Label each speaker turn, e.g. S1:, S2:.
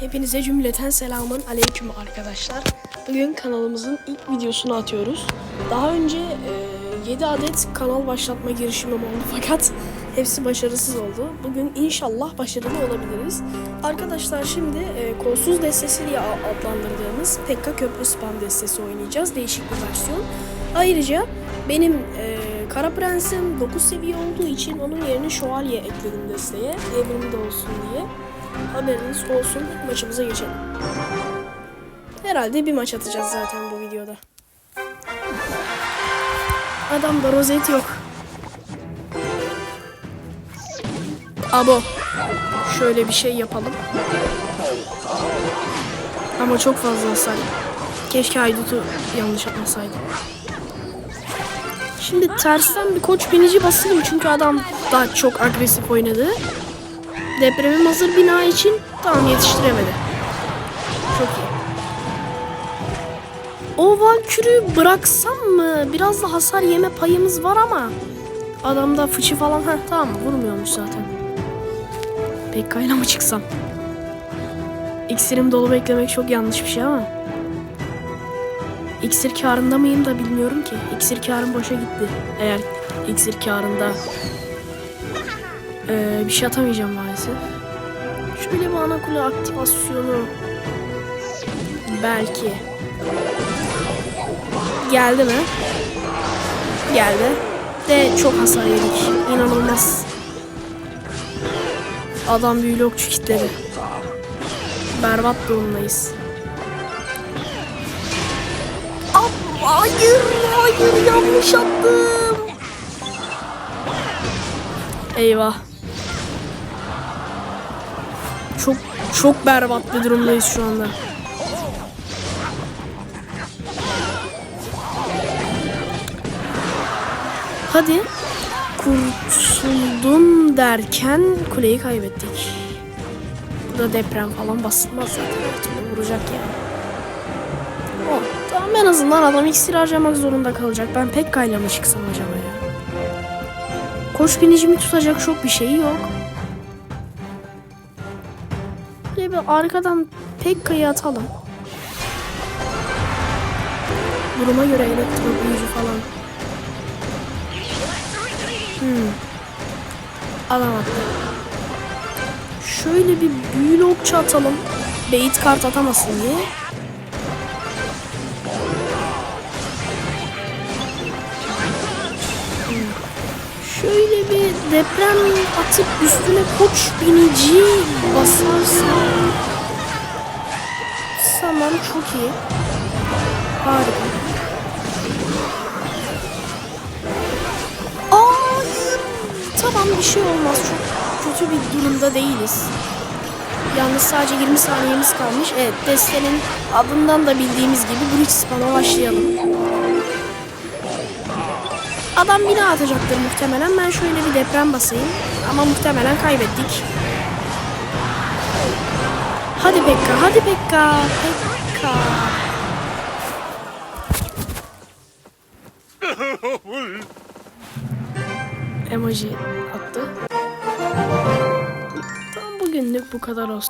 S1: Hepinize cümleten selamun aleyküm arkadaşlar. Bugün kanalımızın ilk videosunu atıyoruz. Daha önce e, 7 adet kanal başlatma girişimim oldu fakat hepsi başarısız oldu. Bugün inşallah başarılı olabiliriz. Arkadaşlar şimdi e, kolsuz destesi diye adlandırdığımız Pekka Köprü Spam destesi oynayacağız. Değişik bir versiyon. Ayrıca benim e, Kara Prens'im 9 seviye olduğu için onun yerine şövalye ekledim desteye. Evrimde olsun diye. Haberiniz olsun. Maçımıza geçelim. Herhalde bir maç atacağız zaten bu videoda. Adamda rozet yok. Abo. Şöyle bir şey yapalım. Ama çok fazla hasar. Keşke Haydut'u yanlış atmasaydım. Şimdi tersten bir koç binici basayım çünkü adam daha çok agresif oynadı. Depremim hazır bina için tam yetiştiremedi. Çok iyi. O Valkür'ü bıraksam mı? Biraz da hasar yeme payımız var ama adamda fıçı falan ha tamam vurmuyormuş zaten. Pekka'yla mı çıksam? İksirim dolu beklemek çok yanlış bir şey ama. İksir karında mıyım da bilmiyorum ki. İksir karım boşa gitti. Eğer iksir karında ee, bir şey atamayacağım maalesef. Şöyle bir ana kule aktivasyonu belki geldi mi? Geldi. De çok hasar yedik. İnanılmaz. Adam büyülü okçu kitledi. Berbat durumdayız. Hayır, hayır yanlış attım. Eyvah. Çok çok berbat bir durumdayız şu anda. Hadi. Kurtuldum derken kuleyi kaybettik. Burada deprem falan basılmaz zaten. Vuracak yani. Oh, tamam en azından adam iksir harcamak zorunda kalacak. Ben Pekka'yla mı çıksam acaba ya? Koç binicimi tutacak çok bir şey yok. Böyle bir arkadan Pekka'yı atalım. Duruma göre elektro büyücü falan. Hmm. Alamadım. Şöyle bir büyülü okçu atalım. Bait kart atamasın diye. Şöyle bir deprem atıp üstüne koç binici basarsam Tamam çok iyi. Harika. Hayır. Tamam bir şey olmaz. Çok kötü bir durumda değiliz. Yalnız sadece 20 saniyemiz kalmış. Evet destenin adından da bildiğimiz gibi Bridge Spam'a başlayalım. Adam yine atacaktır muhtemelen. Ben şöyle bir deprem basayım. Ama muhtemelen kaybettik. Hadi Pekka, hadi Pekka. Pekka. Emoji attı. Tamam bugünlük bu kadar olsun.